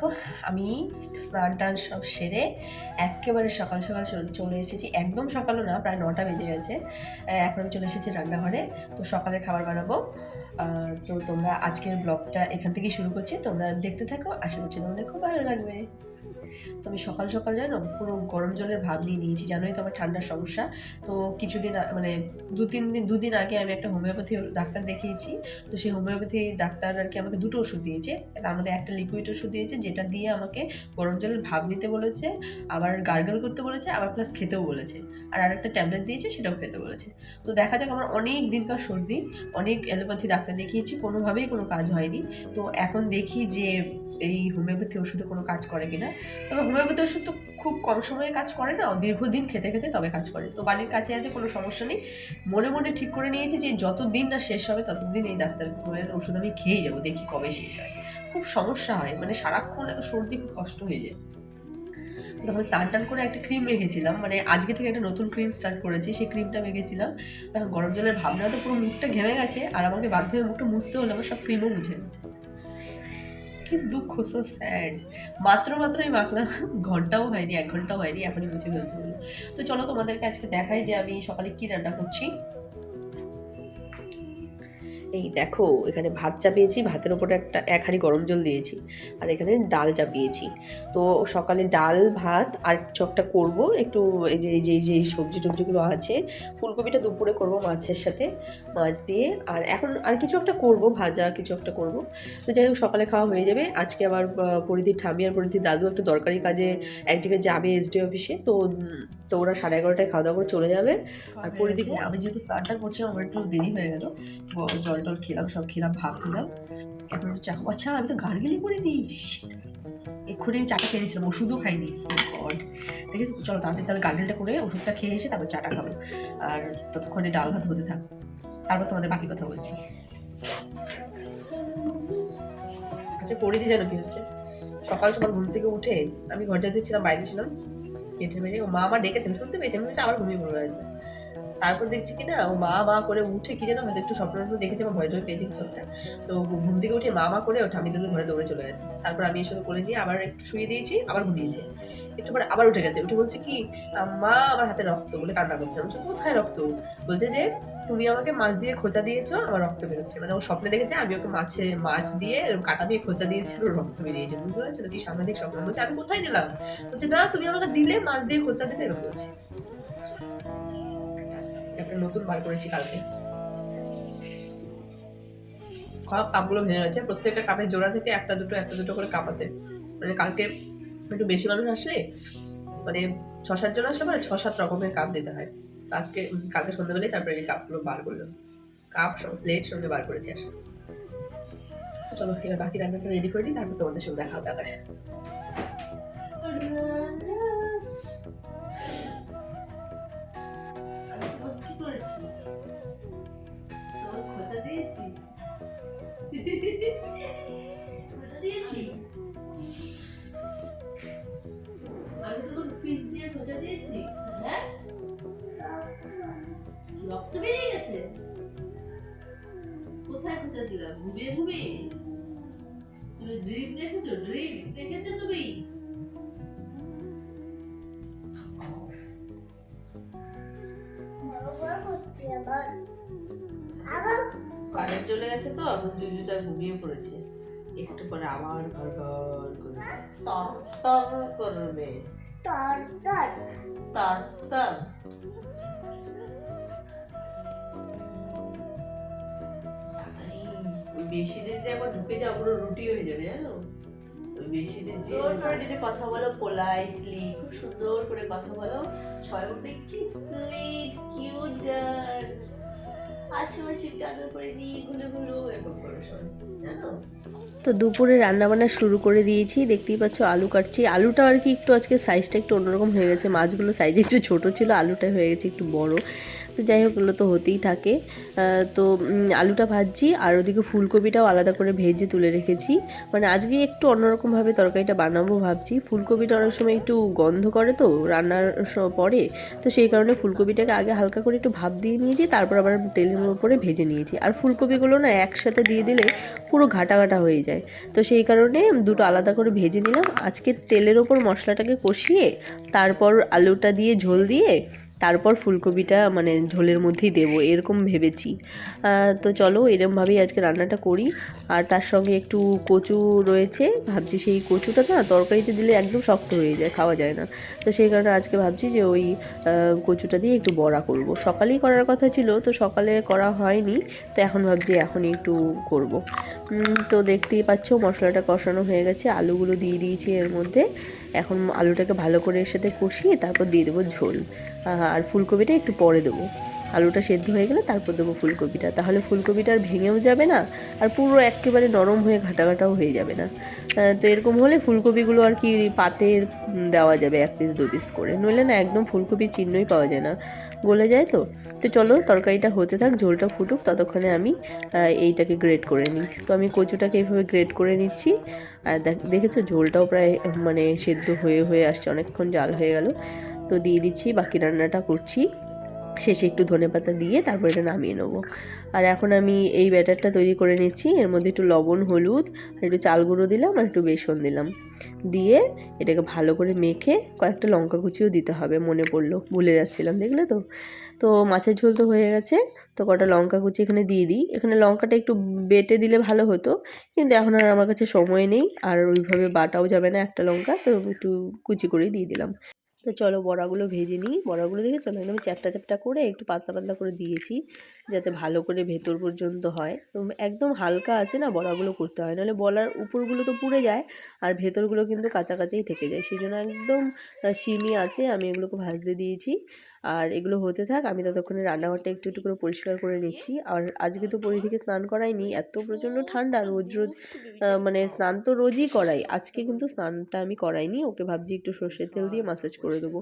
দেখো, আমি স্নান টান সব সেরে একেবারে সকাল সকাল চলে এসেছি। একদম সকালও না, প্রায় নটা বেজে গেছে। এখন চলে এসেছি রান্নাঘরে। তো সকালে খাবার বানাবো। তো তোমরা আজকের ব্লগটা এখান থেকেই শুরু করছি। তোমরা দেখতে থাকো, আশা করছি তোমাদের খুব ভালো লাগবে। তো আমি সকাল সকাল জানো পুরো গরম জলের ভাব নিয়ে নিয়েছি, জানোই তো আমার ঠান্ডার সমস্যা। তো কিছুদিন মানে দু তিন দিন দুদিন আগে আমি একটা হোমিওপ্যাথি ডাক্তার দেখিয়েছি। তো সেই হোমিওপ্যাথি ডাক্তার আর কি আমাকে দুটো ওষুধ দিয়েছে। তার মধ্যে একটা লিকুইড ওষুধ দিয়েছে, যেটা দিয়ে আমাকে গরম জলের ভাব নিতে বলেছে, আবার গার্গল করতে বলেছে, আবার প্লাস খেতেও বলেছে। আর আরেকটা ট্যাবলেট দিয়েছে, সেটাও খেতে বলেছে। তো দেখা যাক আমার অনেক দিনকার সর্দি, অনেক অ্যালোপ্যাথি ডাক্তার দেখিয়েছি, কোনোভাবেই কোনো কাজ হয়নি। তো এখন দেখি যে এই হোমিওপ্যাথি ওষুধে কোনো কাজ করে কিনা। তবে হোমিওপ্যাথি ওষুধ তো খুব কম সময়ে কাজ করে না, দীর্ঘদিন খেতে খেতে তবে কাজ করে। তো বাড়ির কাছে আছে, কোনো সমস্যা নেই। মনে মনে ঠিক করে নিয়েছি যে যতদিন না শেষ হবে, ততদিন এই ডাক্তারের ওষুধ আমি খেয়েই যাব, দেখি কবে শেষ হয়। খুব সমস্যা হয় মানে সারাক্ষণ এত সর্দি, খুব কষ্ট হয়ে যায়। তখন স্নান টান করে একটা ক্রিম মেখেছিলাম মানে আজকে থেকে একটা নতুন ক্রিম স্টার্ট করেছি, সেই ক্রিমটা মেখেছিলাম। তখন গরম জলের ভাবনা তো পুরো মুখটা ঘেমে গেছে, আর আমাকে বাধ্য হয়ে মুখটা মুছতে হলে আমার সব ক্রিমও মুছে গেছে। কি দুঃখ সো স্যাড মাত্র মাত্র এই মাখলাম ঘন্টাও হয়নি, এক ঘন্টাও হয়নি, এখনই বুঝে ফেলতে তো চলো তোমাদেরকে আজকে দেখাই যে আমি সকালে কি রান্না করছি। এই দেখো এখানে ভাত চাপিয়েছি ভাতের উপরে একটা এক হাঁড়ি গরম জল দিয়েছি আর এখানে ডাল চাপিয়েছি তো সকালে ডাল ভাত আর কিছু একটা করব একটু এই যে এই যে যে সবজি টবজিগুলো আছে ফুলকপিটা দুপুরে করব মাছের সাথে মাছ দিয়ে আর এখন আর কিছু একটা করব ভাজা কিছু একটা করব। তো যাই হোক সকালে খাওয়া হয়ে যাবে আজকে আবার আহ, পরিধির ঠামি আর পরিধির দাদু একটা দরকারি কাজে এক জায়গায় যাবে এসডি অফিসে তো তো ওরা সাড়ে এগারোটায় খাওয়া দাওয়া করে চলে যাবে আর পরিধি আমি যেহেতু স্নানটা করছিলাম আমার একটু দেরি হয়ে গেল জল টল খেলাম, সব খেলাম ভাব খেলাম এখন চা আচ্ছা আমি তো গার্গেলি করে দিই। এক্ষুনি আমি চাটা খেয়ে নিচ্ছিলাম ওষুধও খাইনি। গড। দেখেছি চলো তাড়াতাড়ি তাহলে গার্গেলটা করে ওষুধটা খেয়ে এসে তারপর চাটা খাব। আর ততক্ষণে ডাল ভাত হতে থাক। তারপর তোমাদের বাকি কথা বলছি। আচ্ছা পরিধি জানো কি হচ্ছে? সকাল সকাল ঘুম থেকে উঠে আমি ঘর যাতে ছিলাম বাইরে ছিলাম। পেটে মেরে, ও মা আমার ডেকেছে আমি শুনতে পেয়েছি। আমি আবার ঘুমিয়ে পড়ে গেছে তারপর দেখছি কি না, ও মা মা করে উঠে কি যেন হয়তো একটু স্বপ্ন টপ্ন দেখেছে, আমার ভয় টয় পেয়েছি কিছু একটা তো ঘুম থেকে উঠে মা মা করে ওঠে, আমি তাদের ঘরে দৌড়ে চলে গেছে। তারপর আমি এসব করে দিয়ে আবার একটু শুয়ে দিয়েছি, আবার ঘুমিয়েছে একটু পরে আবার উঠে গেছে, উঠে বলছে কি মা আমার হাতে রক্ত বলে কান্না করছে। আমি কোথায় রক্ত? বলছে যে, তুমি আমাকে মাছ দিয়ে খোঁচা দিয়েছ, আমার রক্ত বেরোচ্ছে। মানে ও স্বপ্নে দেখেছে, আমি ওকে মাছে, মাছ দিয়ে কাটা দিয়ে খোঁচা দিয়েছি ওর রক্ত বেরিয়েছে। বুঝতে পারছ? কি সাংঘাতিক স্বপ্ন। বলছে, আমি কোথায় দিলাম? বলছে, না, তুমি আমাকে দিলে, মাছ দিয়ে খোঁচা দিলে, এরকম বলছে। একটা নতুন বার করেছি কালকে। সব কাপগুলো ভেঙে গেছে, প্রত্যেকটা কাপের জোড়া থেকে একটা দুটো একটা দুটো করে কাপ আছে। মানে কালকে একটু বেশি মানুষ আসলে মানে ছ সাত জন আসলে মানে ছ সাত রকমের কাপ দিতে হয়। আজকে কালকে সন্ধ্যাবেলায় তারপরে এই কাপগুলো বার করল কাপ সব প্লেট সঙ্গে বার করেছি আসলে। চলো, এবার বাকি রান্নাটা রেডি করে দিই তারপর তোমাদের সঙ্গে দেখা হবে আবার। দিয়েছি। খোঁজা দিয়েছি? আমি তোমাকে ফিস দিয়ে খোঁজা দিয়েছি। হ্যাঁ? রক্ত বেরিয়ে গেছে? কোথায় খোঁজা দিলাম ঘুমিয়ে ঘুমিয়ে? তুমি ড্রিপ দেখেছ? ড্রিপ দেখেছ তুমি? কারেন্ট চলে গেছে তো এখন জুজুটা ঘুমিয়ে পড়েছে। একটু পরে আবার ঘর ঘর করবে তর তর করবে। তর তর। তাড়াতাড়ি, ওই বেশিদের যে একবার ঢুকে যাও পুরো রুটি হয়ে যাবে জানো? ওই বেশিদের যে করে যদি কথা বলো পোলাইটলি খুব সুন্দর করে কথা বলো সবাই বলবে কি সুইট তো দুপুরে রান্নাবান্না শুরু করে দিয়েছি। দেখতেই পাচ্ছ আলু কাটছি। আলুটা আর কি একটু আজকে সাইজটা একটু অন্যরকম হয়ে গেছে। মাছগুলো সাইজে একটু ছোট ছিল, আলুটা হয়ে গেছে একটু বড়। তো যাই হোক, এগুলো তো হতেই থাকে। তো আলুটা ভাজছি, আর ওদিকে ফুলকপিটাও আলাদা করে ভেজে তুলে রেখেছি। মানে আজকে একটু অন্যরকমভাবে তরকারিটা বানাবো ভাবছি। ফুলকপিটা অনেক সময় একটু গন্ধ করে তো, রান্নার পরে। তো সেই কারণে ফুলকপিটাকে আগে হালকা করে একটু ভাপ দিয়ে নিয়েছি, তারপর আবার তেলের উপরে ভেজে নিয়েছি। আর ফুলকপিগুলো না একসাথে দিয়ে দিলে পুরো ঘাটা ঘাটা হয়ে যায়। তো সেই কারণে দুটো আলাদা করে ভেজে নিলাম। আজকে তেলের ওপর মশলাটাকে কষিয়ে, তারপর আলুটা দিয়ে ঝোল দিয়ে তারপর ফুলকপিটা মানে ঝোলের মধ্যেই দেবো, এরকম ভেবেছি। তো চলো এরমভাবেই আজকে রান্নাটা করি। আর তার সঙ্গে একটু কচু রয়েছে, ভাবছি সেই কচুটা না তরকারিতে দিলে একদম শক্ত হয়ে যায়, খাওয়া যায় না। তো সেই কারণে আজকে ভাবছি যে ওই কচুটা দিয়ে একটু বড়া করব। সকালেই করার কথা ছিল, তো সকালে করা হয়নি। তো এখন ভাবছি এখনই একটু করব। তো দেখতেই পাচ্ছ মশলাটা কষানো হয়ে গেছে, আলুগুলো দিয়ে দিয়েছি এর মধ্যে। এখন আলুটাকে ভালো করে এর সাথে কষিয়ে তারপর দিয়ে দেবো ঝোল। আর ফুলকপিটা একটু পরে দেবো। আলুটা সেদ্ধ হয়ে গেলে তারপর দেবো ফুলকপিটা। তাহলে ফুলকপিটা আর ভেঙেও যাবে না, আর পুরো একেবারে নরম হয়ে ঘাটাঘাটাও হয়ে যাবে না। তো এরকম হলে ফুলকপিগুলো আর কি পাতে দেওয়া যাবে এক পিস দু পিস করে। নইলে না একদম ফুলকপির চিহ্নই পাওয়া যায় না। গলে যায় তো? তো চলো তরকারিটা হতে থাক, ঝোলটা ফুটুক, ততক্ষণে আমি এইটাকে গ্রেট করে নিই। তো আমি কচুটাকে এইভাবে গ্রেট করে নিচ্ছি। আর দেখ- দেখেছ ঝোলটাও প্রায় মানে সেদ্ধ হয়ে হয়ে আসছে, অনেকক্ষণ জাল হয়ে গেল। তো দিয়ে দিচ্ছি, বাকি রান্নাটা করছি। শেষে একটু ধনেপাতা দিয়ে তারপর এটা নামিয়ে নেব। আর এখন আমি এই ব্যাটারটা তৈরি করে নিচ্ছি। এর মধ্যে একটু লবণ, হলুদ আর একটু চাল গুঁড়ো দিলাম আর একটু বেসন দিলাম। দিয়ে এটাকে ভালো করে মেখে কয়েকটা লঙ্কা কুচিও দিতে হবে, মনে পড়ল, ভুলে যাচ্ছিলাম, দেখলে তো? তো মাছের ঝোল তো হয়ে গেছে, তো কটা লঙ্কা কুচি এখানে দিয়ে দিই। এখানে লঙ্কাটা একটু বেটে দিলে ভালো হতো, কিন্তু এখন আর আমার কাছে সময় নেই, আর ওইভাবে বাটাও যাবে না একটা লঙ্কা, তো একটু কুচি করেই দিয়ে দিলাম। তো চলো বড়াগুলো ভেজে নিই। বড়াগুলো দেখে চলো একদম চ্যাপটা চ্যাপটা করে একটু পাতলা পাতলা করে দিয়েছি যাতে ভালো করে ভেতর পর্যন্ত হয়। তো একদম হালকা আছে না বড়াগুলো করতে হয়। নাহলে বলার উপরগুলো তো পুড়ে যায় আর ভেতরগুলো কিন্তু কাছাকাছিই থেকে যায়। সেই জন্য একদম সিমি আছে, আমি এগুলোকে ভাজতে দিয়েছি। আর এগুলো হতে থাক আমি ততক্ষণে রান্নাঘরটা একটু একটু করে পরিষ্কার করে নিচ্ছি। আর আজকে তো পরি থেকে স্নান করাইনি এত প্রচণ্ড ঠান্ডা রোজ রোজ মানে স্নান তো রোজই করাই। আজকে কিন্তু স্নানটা আমি করাইনি ওকে ভাবছি একটু সর্ষের তেল দিয়ে মাসাজ করে দেবো।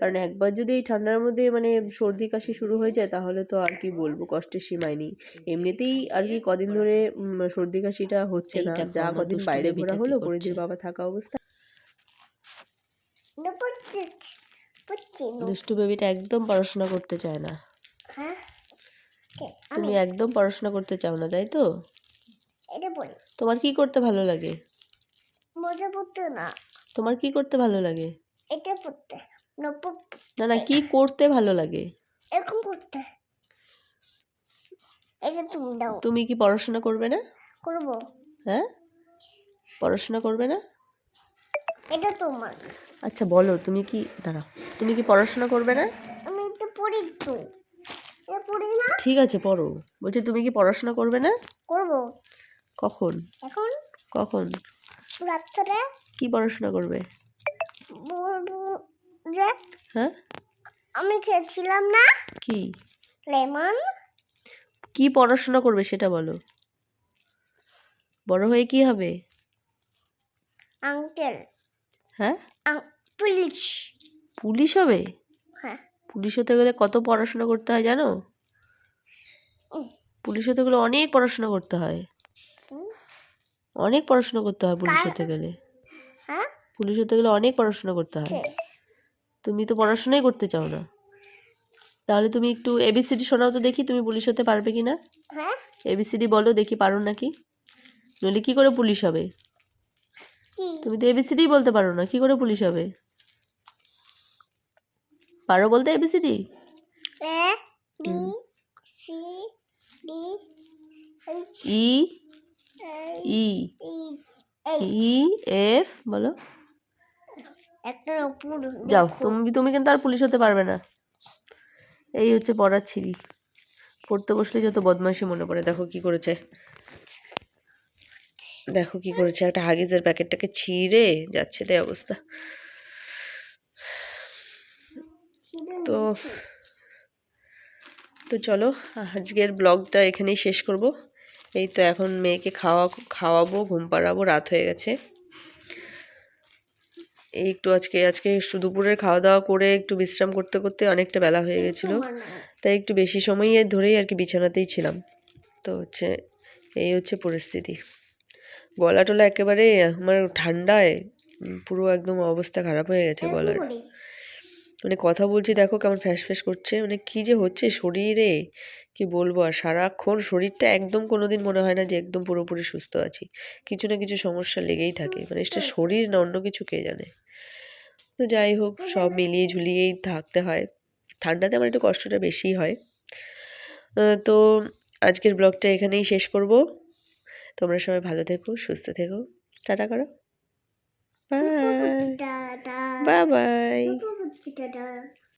কারণ একবার যদি এই ঠান্ডার মধ্যে মানে সর্দি কাশি শুরু হয়ে যায় তাহলে তো আর কি বলব কষ্টের সীমায় নেই। এমনিতেই আর কি কদিন ধরে সর্দি কাশিটা হচ্ছে না যা কদিন বাইরে ঘোরা হলো। পরিধির বাবা থাকা অবস্থা। দুষ্টু বেবিটা একদম পড়াশোনা করতে চায় না। হ্যাঁ? তুমি একদম পড়াশোনা করতে চাও না তাই তো? তোমার কি করতে ভালো লাগে? মজা পড়তে না। তোমার কি করতে ভালো লাগে? এটা পড়তে না না কি করতে ভালো লাগে? এরকম পড়তে এটা তুমি দাও। তুমি কি পড়াশোনা করবে না? করব। হ্যাঁ? পড়াশোনা করবে না? এটা তোমার। আচ্ছা বলো তুমি কি দাঁড়াও তুমি কি পড়াশোনা করবে না? আমি এটা পড়ি তো এটা পড়ি না? ঠিক আছে পড়ো। বলছি তুমি কি পড়াশোনা করবে না? করব। কখন? এখন? কখন? রাত্রে। কি পড়াশোনা করবে? বলব যে হ্যাঁ? আমি খেয়েছিলাম না। কি? লেমন। কি পড়াশোনা করবে সেটা বলো। বড় হয়ে কি হবে? আঙ্কেল। হ্যাঁ? পুলিশ। পুলিশ হবে? হ্যাঁ। পুলিশ হতে গেলে কত পড়াশোনা করতে হয় জানো? পুলিশ হতে গেলে অনেক পড়াশোনা করতে হয়। অনেক পড়াশোনা করতে হয় পুলিশ হতে গেলে। হ্যাঁ? পুলিশ হতে গেলে অনেক পড়াশোনা করতে হয়। তুমি তো পড়াশোনাই করতে চাও না। তাহলে তুমি একটু এবিসিডি শোনাও তো দেখি তুমি পুলিশ হতে পারবে কি না হ্যাঁ এবিসিডি বলো দেখি পারো নাকি? নইলে কি করে পুলিশ হবে? তুমি তো এবিসিডি বলতে পারো না কি করে পুলিশ হবে? পারো বলতে ABCD A B C D E E E F বলো। একটা উপর যাও তুমি তুমি কিন্তু আর পুলিশ হতে পারবে না। এই হচ্ছে পড়ার ছিরি পড়তে বসলে যত বদমাইশি মনে পড়ে দেখো কি করেছে। দেখো কি করেছে, একটা হাগিজের প্যাকেটটাকে ছিঁড়ে যাচ্ছে রে অবস্থা। তো তো চলো, আজকের ব্লগটা এখানেই শেষ করব। এই তো এখন মেয়েকে খাওয়া, খাওয়াবো, ঘুম পাড়াবো, রাত হয়ে গেছে। এই একটু আজকে আজকে একটু দুপুরে খাওয়া দাওয়া করে একটু বিশ্রাম করতে করতে অনেকটা বেলা হয়ে গেছিল। তাই একটু বেশি সময় ধরেই আর কি বিছানাতেই ছিলাম। তো হচ্ছে, এই হচ্ছে পরিস্থিতি। গলা টলা একেবারে আমার ঠান্ডায় পুরো একদম অবস্থা খারাপ হয়ে গেছে গলার। মানে কথা বলছি দেখো কেমন ফ্যাস ফ্যাস করছে। মানে কি যে হচ্ছে শরীরে কি বলব? আর সারাক্ষণ শরীরটা একদম কোনোদিন মনে হয় না যে একদম পুরোপুরি সুস্থ আছি। কিছু না কিছু সমস্যা লেগেই থাকে। মানে এটা শরীর না অন্য কিছু কে জানে? তো যাই হোক সব মিলিয়ে ঝুলিয়েই থাকতে হয়। ঠান্ডাতে আমার একটু কষ্টটা বেশিই হয়। তো আজকের ব্লগটা এখানেই শেষ করব। তোমরা সবাই ভালো থেকো সুস্থ থেকো। টাটা করো। Bye bye